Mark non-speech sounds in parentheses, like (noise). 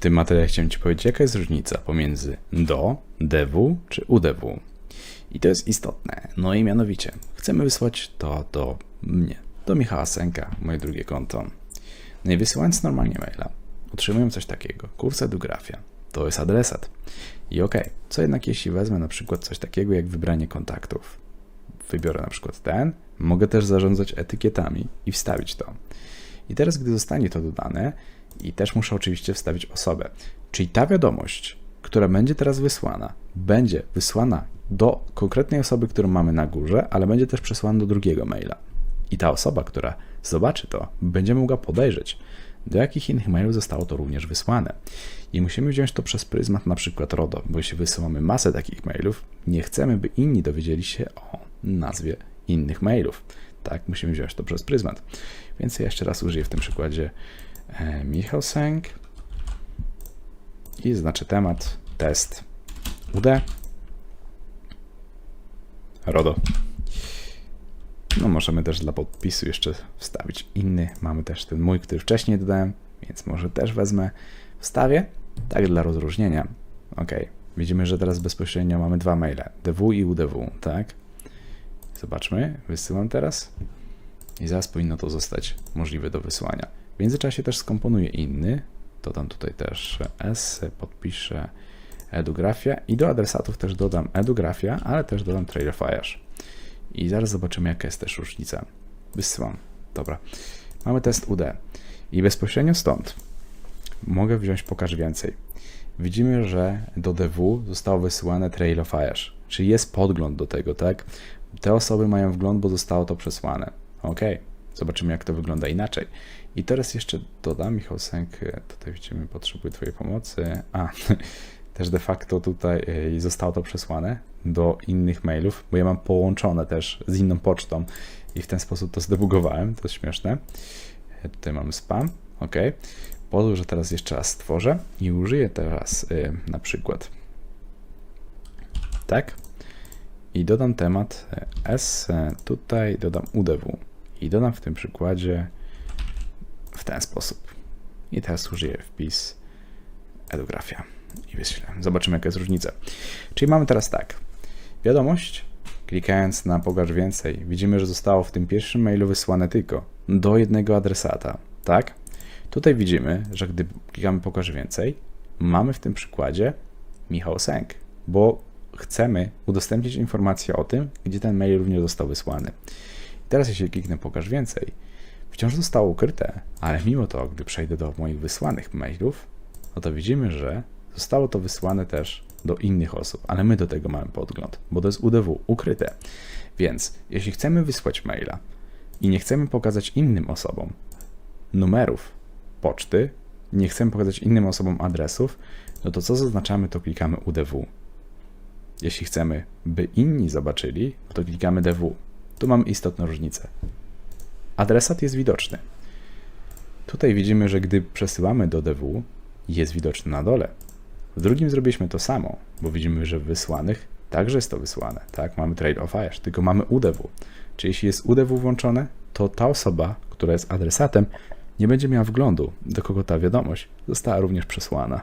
tym materiale chciałem Ci powiedzieć, jaka jest różnica pomiędzy do, dw czy udw. I to jest istotne. No i mianowicie, chcemy wysłać to do mnie, do Michała Senka, moje drugie konto. No i wysyłając normalnie maila, otrzymuję coś takiego, kurs edografia. To jest adresat. I okej, co jednak jeśli wezmę na przykład coś takiego jak wybranie kontaktów? Wybiorę na przykład ten, mogę też zarządzać etykietami i wstawić to. I teraz, gdy zostanie to dodane, i też muszę oczywiście wstawić osobę, czyli ta wiadomość, która będzie teraz wysłana, będzie wysłana do konkretnej osoby, którą mamy na górze, ale będzie też przesłana do drugiego maila. I ta osoba, która zobaczy to, będzie mogła podejrzeć, do jakich innych mailów zostało to również wysłane. I musimy wziąć to przez pryzmat na przykład RODO, bo jeśli wysyłamy masę takich mailów, nie chcemy, by inni dowiedzieli się o nazwie innych mailów. Tak, musimy wziąć to przez pryzmat. Więc ja jeszcze raz użyję w tym przykładzie e, Michał Sęk i znaczy temat test UD RODO. No możemy też dla podpisu jeszcze wstawić inny. Mamy też ten mój, który wcześniej dodałem, więc może też wezmę, wstawię, tak dla rozróżnienia. Ok, widzimy, że teraz bezpośrednio mamy dwa maile, DW i UDW, tak? Zobaczmy, wysyłam teraz i zaraz powinno to zostać możliwe do wysłania. W międzyczasie też skomponuję inny, dodam tutaj też S, podpiszę edografia i do adresatów też dodam edografia, ale też dodam trailerfire. I zaraz zobaczymy, jaka jest też różnica. Wysyłam. Dobra. Mamy test UD. I bezpośrednio stąd mogę wziąć pokaż więcej. Widzimy, że do DW zostało wysyłane trail of fires, czyli jest podgląd do tego, tak? Te osoby mają wgląd, bo zostało to przesłane. Ok, zobaczymy, jak to wygląda inaczej. I teraz jeszcze dodam, Michał Sęk, tutaj widzimy, potrzebuję Twojej pomocy. A, (laughs) też de facto tutaj y, zostało to przesłane do innych mailów, bo ja mam połączone też z inną pocztą i w ten sposób to zdebugowałem, to jest śmieszne. E, Tutaj mamy spam, ok. Pozwól, że teraz jeszcze raz stworzę i użyję teraz na przykład tak i dodam temat y, S, y, tutaj dodam UDW i dodam w tym przykładzie w ten sposób. I teraz użyję wpis edografia i wyślę. Zobaczymy, jaka jest różnica. Czyli mamy teraz tak. Wiadomość, klikając na pokaż więcej, widzimy, że zostało w tym pierwszym mailu wysłane tylko do jednego adresata, tak? Tutaj widzimy, że gdy klikamy pokaż więcej, mamy w tym przykładzie Michał Sęk, bo chcemy udostępnić informację o tym, gdzie ten mail również został wysłany. I teraz jeśli kliknę pokaż więcej, wciąż zostało ukryte, ale mimo to, gdy przejdę do moich wysłanych mailów, no to widzimy, że zostało to wysłane też do innych osób, ale my do tego mamy podgląd, bo to jest UDW, ukryte. Więc jeśli chcemy wysłać maila i nie chcemy pokazać innym osobom numerów poczty, nie chcemy pokazać innym osobom adresów, no to co zaznaczamy, to klikamy UDW. Jeśli chcemy, by inni zobaczyli, to klikamy DW. Tu mamy istotną różnicę. Adresat jest widoczny. Tutaj widzimy, że gdy przesyłamy do DW, jest widoczny na dole. W drugim zrobiliśmy to samo, bo widzimy, że w wysłanych także jest to wysłane. Tak, mamy trail of fires, tylko mamy UDW. Czyli jeśli jest UDW włączone, to ta osoba, która jest adresatem, nie będzie miała wglądu, do kogo ta wiadomość została również przesłana.